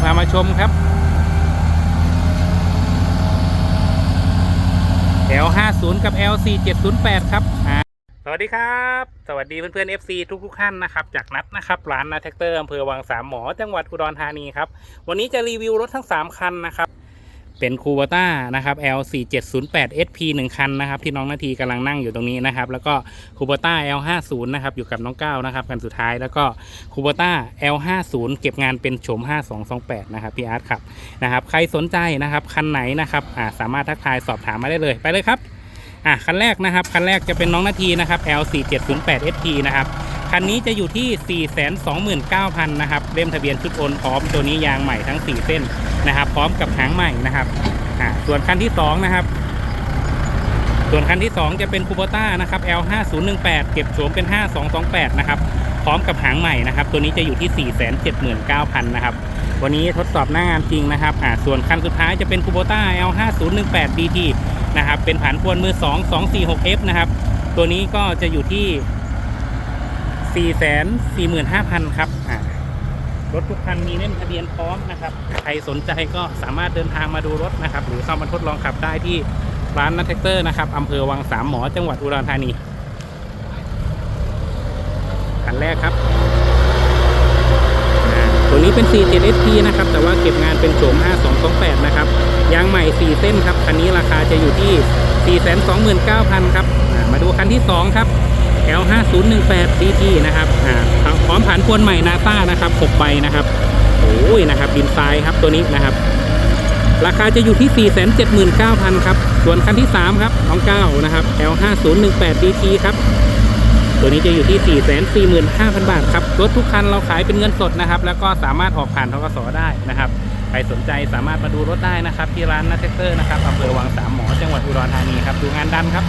พามาชมครับ L50 กับ L4708 ครับ สวัสดีครับ สวัสดีเพื่อนๆ FC ทุกทุกๆท่านนะครับ จากนัดนะครับ ร้านนาแท็กเตอร์อำเภอวังสามหมอ จังหวัดอุดรธานีครับ วันนี้จะรีวิวรถทั้ง 3 คันนะครับ เป็นคูบ a ต้านะครับ L4708 SP 1 คันนะครับที่น้องนาทีกำลังนั่งอยู่ตรงนี้นะครับ แล้วก็คูบ a ต้า L50 นะครับอยู่กับน้องก้าวนะครับกันสุดท้ายแล้วก็คูบ a ต้า L50 เก็บงานเป็นโฉม 5228 นะครับพี่อาร์ตครับนะครับ ใครสนใจนะครับ คันไหนนะครับสามารถทักทายสอบถามมาได้เลยไปเลยครับอะคันแรกนะครับ คันแรกจะเป็นน้องนาทีนะครับ L4708 SP นะครับ คันนี้จะอยู่ที่ 429,000นะครับเล่มทะเบียนชุดโอนพร้อมตัวนี้ยางใหม่ทั้ง 4 เส้นนะครับ พร้อมกับหางใหม่นะครับส่วนคันที่ 2 นะครับ ส่วนคันที่ 2 จะเป็นคูโบต้านะครับ L5018 เก็บโฉมเป็น 5228นะครับพร้อมกับหางใหม่นะครับ ตัวนี้จะอยู่ที่ 479,000นะครับวันนี้ทดสอบหน้างานจริงนะครับอ่าส่วนคันสุดท้ายจะเป็นคูโบต้า L5018 DT นะครับเป็นผันพวนมือ 2 246F นะครับตัวนี้ก็จะอยู่ที่ 445,000 ครับรถทุกคันมีเล่มทะเบียนพร้อมนะครับ ใครสนใจก็สามารถเดินทางมาดูรถนะครับ หรือเข้ามาทดลองขับได้ที่ร้านนัทแท็กเตอร์นะครับอำเภอวังสามหมอจังหวัดอุดรธานีคันแรกครับอ่าตัวนี้เป็น 47 SP นะครับ แต่ว่าเก็บงานเป็นโฉม 5228 นะครับ ยางใหม่ 4 เส้นครับ คันนี้ราคาจะอยู่ที่ 429,000 ครับ มาดูคันที่ 2 ครับ L5018 DT นะครับอ่าพร้อมผ่านพวนใหม่นาต้านะครับ6ใบนะครับโอ้ยนะครับดินทรายครับตัวนี้นะครับ ราคาจะอยู่ที่ 479,000 ครับ ส่วนคันที่ 3 ครับน้องก้านะครับ L5018 DT ครับตัวนี้จะอยู่ที่ 445,000 บาทครับ รถทุกคันเราขายเป็นเงินสดนะครับ แล้วก็สามารถออกผ่านทกสได้นะครับ ใครสนใจสามารถมาดูรถได้นะครับ ที่ร้านนัทเทเตอร์นะครับอำเภอวังสามหมอ จังหวัดอุดรธานีครับ ดูงานดันครับ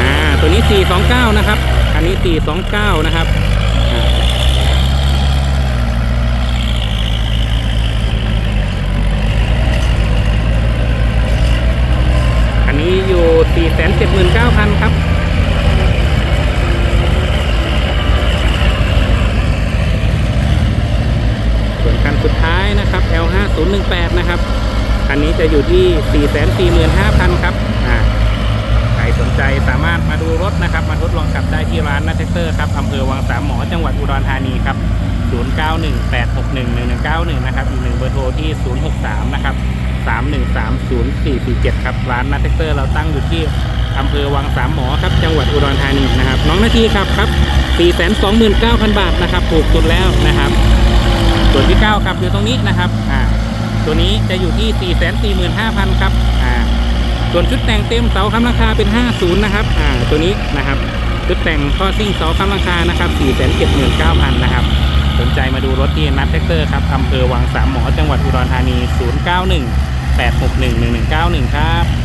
อ่า ตัวนี้ 429 นะครับ อันนี้ 429 นะครับอันนี้อยู่ 479,000 ครับส่วนคันสุดท้ายนะครับ L5018 นะครับคันนี้จะอยู่ที่ 445,000 ครับอ่า ใครสนใจสามารถมาดูร ถนะครับมาทดลองขับได้ที่ร้านนัทเทคเตอร์ครับอำเภอวังสามหมอจังหวัดอุดรธานีครับ 0918611191 นะครับ อีกหนึ่งเบอร์โทรที่ 063 นะครับ 3130447 ครับ ร้านนัทเทคเตอร์เราตั้งอยู่ที่อำเภอวังสามหมอครับ จังหวัดอุดรธานีนะครับ น้องนาทีครับครับ 429,000 บาทนะครับ ถูกสุดแล้วนะครับ ส่วนที่เก้าครับอยู่ตรงนี้นะครับ อ่า ตัวนี้จะอยู่ที่ 445,000 ครับ อ่า ส่วนชุดแต่งเต็มเสาค้ำราคาเป็น 50 นะครับ อ่า ตัวนี้นะครับ ชุดแต่งท่อซิ่งเสาค้ำราคานะครับ 479,000 นะครับ สนใจมาดูรถที่นัทแท็กเตอร์ครับอำเภอวังสามหมอ จังหวัดอุดรธานี 091 861 1191 ครับ